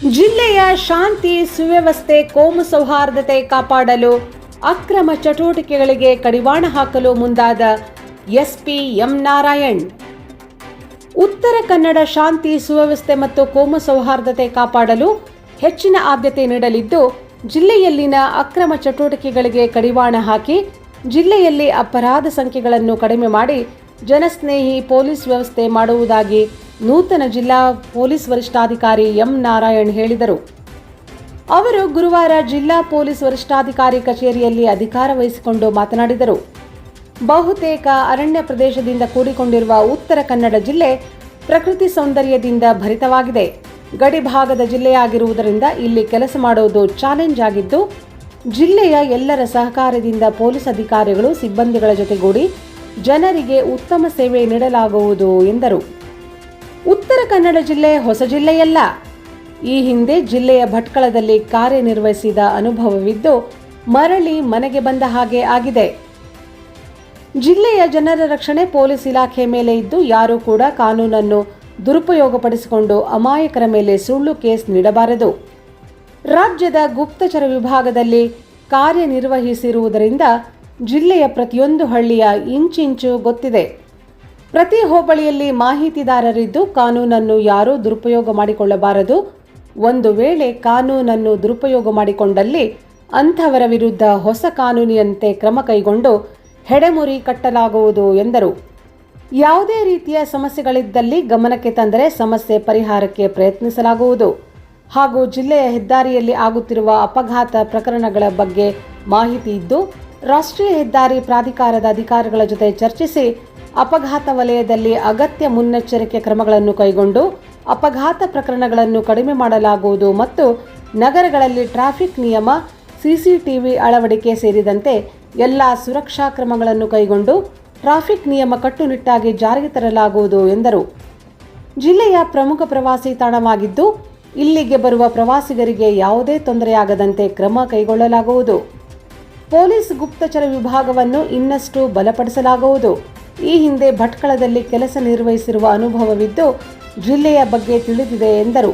ಜಿಲ್ಲೆಯ ಶಾಂತಿ, ಸುವ್ಯವಸ್ಥೆ, ಕೋಮು ಸೌಹಾರ್ದತೆ ಕಾಪಾಡಲು ಅಕ್ರಮ ಚಟುವಟಿಕೆಗಳಿಗೆ ಕಡಿವಾಣ ಹಾಕಲು ಮುಂದಾದ ಎಸ್ಪಿ ಎಂ ನಾರಾಯಣ್. ಉತ್ತರ ಕನ್ನಡ ಶಾಂತಿ, ಸುವ್ಯವಸ್ಥೆ ಮತ್ತು ಕೋಮು ಸೌಹಾರ್ದತೆ ಕಾಪಾಡಲು ಹೆಚ್ಚಿನ ಆದ್ಯತೆ ನೀಡಲಿದ್ದು, ಜಿಲ್ಲೆಯಲ್ಲಿನ ಅಕ್ರಮ ಚಟುವಟಿಕೆಗಳಿಗೆ ಕಡಿವಾಣ ಹಾಕಿ ಜಿಲ್ಲೆಯಲ್ಲಿ ಅಪರಾಧ ಸಂಖ್ಯೆಗಳನ್ನು ಕಡಿಮೆ ಮಾಡಿ ಜನಸ್ನೇಹಿ ಪೊಲೀಸ್ ವ್ಯವಸ್ಥೆ ಮಾಡುವುದಾಗಿ ನೂತನ ಜಿಲ್ಲಾ ಪೊಲೀಸ್ ವರಿಷ್ಠಾಧಿಕಾರಿ ಎಂ ನಾರಾಯಣ್ ಹೇಳಿದರು. ಅವರು ಗುರುವಾರ ಜಿಲ್ಲಾ ಪೊಲೀಸ್ ವರಿಷ್ಠಾಧಿಕಾರಿ ಕಚೇರಿಯಲ್ಲಿ ಅಧಿಕಾರ ವಹಿಸಿಕೊಂಡು ಮಾತನಾಡಿದರು. ಬಹುತೇಕ ಅರಣ್ಯ ಪ್ರದೇಶದಿಂದ ಕೂಡಿಕೊಂಡಿರುವ ಉತ್ತರ ಕನ್ನಡ ಜಿಲ್ಲೆ ಪ್ರಕೃತಿ ಸೌಂದರ್ಯದಿಂದ ಭರಿತವಾಗಿದೆ. ಗಡಿ ಭಾಗದ ಜಿಲ್ಲೆಯಾಗಿರುವುದರಿಂದ ಇಲ್ಲಿ ಕೆಲಸ ಮಾಡುವುದು ಚಾಲೆಂಜ್ ಆಗಿದ್ದು, ಜಿಲ್ಲೆಯ ಎಲ್ಲರ ಸಹಕಾರದಿಂದ ಪೊಲೀಸ್ ಅಧಿಕಾರಿಗಳು, ಸಿಬ್ಬಂದಿಗಳ ಜೊತೆಗೂಡಿ ಜನರಿಗೆ ಉತ್ತಮ ಸೇವೆ ನೀಡಲಾಗುವುದು ಎಂದರು. ಉತ್ತರ ಕನ್ನಡ ಜಿಲ್ಲೆ ಹೊಸ ಜಿಲ್ಲೆಯಲ್ಲ. ಈ ಹಿಂದೆ ಜಿಲ್ಲೆಯ ಭಟ್ಕಳದಲ್ಲಿ ಕಾರ್ಯನಿರ್ವಹಿಸಿದ ಅನುಭವವಿದ್ದು ಮರಳಿ ಮನೆಗೆ ಬಂದ ಹಾಗೆ ಆಗಿದೆ. ಜಿಲ್ಲೆಯ ಜನರ ರಕ್ಷಣೆ ಪೊಲೀಸ್ ಇಲಾಖೆ ಮೇಲೆ ಇದ್ದು ಯಾರೂ ಕೂಡ ಕಾನೂನನ್ನು ದುರುಪಯೋಗಪಡಿಸಿಕೊಂಡು ಅಮಾಯಕರ ಮೇಲೆ ಸುಳ್ಳು ಕೇಸ್ ನೀಡಬಾರದು. ರಾಜ್ಯದ ಗುಪ್ತಚರ ವಿಭಾಗದಲ್ಲಿ ಕಾರ್ಯನಿರ್ವಹಿಸಿರುವುದರಿಂದ ಜಿಲ್ಲೆಯ ಪ್ರತಿಯೊಂದು ಹಳ್ಳಿಯ ಇಂಚಿಂಚು ಗೊತ್ತಿದೆ. ಪ್ರತಿ ಹೋಬಳಿಯಲ್ಲಿ ಮಾಹಿತಿದಾರರಿದ್ದು ಕಾನೂನನ್ನು ಯಾರೂ ದುರುಪಯೋಗ ಮಾಡಿಕೊಳ್ಳಬಾರದು. ಒಂದು ವೇಳೆ ಕಾನೂನನ್ನು ದುರುಪಯೋಗ ಮಾಡಿಕೊಂಡಲ್ಲಿ ಅಂಥವರ ವಿರುದ್ಧ ಹೊಸ ಕಾನೂನಿನಂತೆ ಕ್ರಮ ಕೈಗೊಂಡು ಹೆಡೆಮುರಿ ಕಟ್ಟಲಾಗುವುದು ಎಂದರು. ಯಾವುದೇ ರೀತಿಯ ಸಮಸ್ಯೆಗಳಿದ್ದಲ್ಲಿ ಗಮನಕ್ಕೆ ತಂದರೆ ಸಮಸ್ಯೆ ಪರಿಹಾರಕ್ಕೆ ಪ್ರಯತ್ನಿಸಲಾಗುವುದು. ಹಾಗೂ ಜಿಲ್ಲೆಯ ಹೆದ್ದಾರಿಯಲ್ಲಿ ಆಗುತ್ತಿರುವ ಅಪಘಾತ ಪ್ರಕರಣಗಳ ಬಗ್ಗೆ ಮಾಹಿತಿ ಇದ್ದು, ರಾಷ್ಟ್ರೀಯ ಹೆದ್ದಾರಿ ಪ್ರಾಧಿಕಾರದ ಅಧಿಕಾರಿಗಳ ಜೊತೆ ಚರ್ಚಿಸಿ ಅಪಘಾತ ವಲಯದಲ್ಲಿ ಅಗತ್ಯ ಮುನ್ನೆಚ್ಚರಿಕೆ ಕ್ರಮಗಳನ್ನು ಕೈಗೊಂಡು ಅಪಘಾತ ಪ್ರಕರಣಗಳನ್ನು ಕಡಿಮೆ ಮಾಡಲಾಗುವುದು ಮತ್ತು ನಗರಗಳಲ್ಲಿ ಟ್ರಾಫಿಕ್ ನಿಯಮ, ಸಿಸಿಟಿವಿ ಅಳವಡಿಕೆ ಸೇರಿದಂತೆ ಎಲ್ಲ ಸುರಕ್ಷಾ ಕ್ರಮಗಳನ್ನು ಕೈಗೊಂಡು ಟ್ರಾಫಿಕ್ ನಿಯಮ ಕಟ್ಟುನಿಟ್ಟಾಗಿ ಜಾರಿಗೆ ತರಲಾಗುವುದು ಎಂದರು. ಜಿಲ್ಲೆಯ ಪ್ರಮುಖ ಪ್ರವಾಸಿ ತಾಣವಾಗಿದ್ದು, ಇಲ್ಲಿಗೆ ಬರುವ ಪ್ರವಾಸಿಗರಿಗೆ ಯಾವುದೇ ತೊಂದರೆಯಾಗದಂತೆ ಕ್ರಮ ಕೈಗೊಳ್ಳಲಾಗುವುದು. ಪೊಲೀಸ್ ಗುಪ್ತಚರ ವಿಭಾಗವನ್ನು ಇನ್ನಷ್ಟು ಬಲಪಡಿಸಲಾಗುವುದು. ಈ ಹಿಂದೆ ಭಟ್ಕಳದಲ್ಲಿ ಕೆಲಸ ನಿರ್ವಹಿಸಿರುವ ಅನುಭವವಿದ್ದು ಜಿಲ್ಲೆಯ ಬಗ್ಗೆ ತಿಳಿದಿದೆ ಎಂದರು.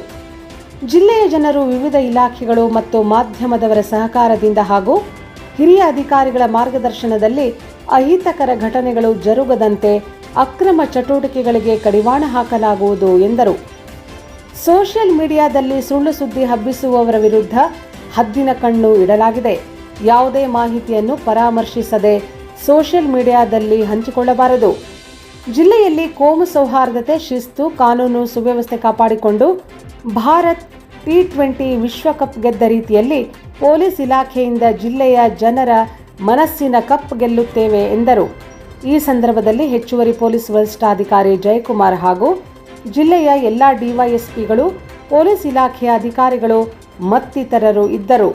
ಜಿಲ್ಲೆಯ ಜನರು ವಿವಿಧ ಇಲಾಖೆಗಳು ಮತ್ತು ಮಾಧ್ಯಮದವರ ಸಹಕಾರದಿಂದ ಹಾಗೂ ಹಿರಿಯ ಅಧಿಕಾರಿಗಳ ಮಾರ್ಗದರ್ಶನದಲ್ಲಿ ಅಹಿತಕರ ಘಟನೆಗಳು ಜರುಗದಂತೆ ಅಕ್ರಮ ಚಟುವಟಿಕೆಗಳಿಗೆ ಕಡಿವಾಣ ಹಾಕಲಾಗುವುದು ಎಂದರು. ಸೋಷಿಯಲ್ ಮೀಡಿಯಾದಲ್ಲಿ ಸುಳ್ಳು ಸುದ್ದಿ ಹಬ್ಬಿಸುವವರ ವಿರುದ್ಧ ಹದ್ದಿನ ಕಣ್ಣು ಇಡಲಾಗಿದೆ. ಯಾವುದೇ ಮಾಹಿತಿಯನ್ನು ಪರಾಮರ್ಶಿಸದೆ ಸೋಷಿಯಲ್ ಮೀಡಿಯಾದಲ್ಲಿ ಹಂಚಿಕೊಳ್ಳಬಾರದು. ಜಿಲ್ಲೆಯಲ್ಲಿ ಕೋಮು ಸೌಹಾರ್ದತೆ ಶಿಸ್ತು, ಕಾನೂನು ಸುವ್ಯವಸ್ಥೆ ಕಾಪಾಡಿಕೊಂಡು ಭಾರತ್ ಟಿ ಟ್ವೆಂಟಿ ವಿಶ್ವಕಪ್ ಗೆದ್ದ ರೀತಿಯಲ್ಲಿ ಪೊಲೀಸ್ ಇಲಾಖೆಯಿಂದ ಜಿಲ್ಲೆಯ ಜನರ ಮನಸ್ಸಿನ ಕಪ್ ಗೆಲ್ಲುತ್ತೇವೆ ಎಂದರು. ಈ ಸಂದರ್ಭದಲ್ಲಿ ಹೆಚ್ಚುವರಿ ಪೊಲೀಸ್ ವರಿಷ್ಠಾಧಿಕಾರಿ ಜಯಕುಮಾರ್ ಹಾಗೂ ಜಿಲ್ಲೆಯ ಎಲ್ಲ ಡಿವೈಎಸ್ಪಿಗಳು ಪೊಲೀಸ್ ಇಲಾಖೆಯ ಅಧಿಕಾರಿಗಳು ಮತ್ತಿತರರು ಇದ್ದರು.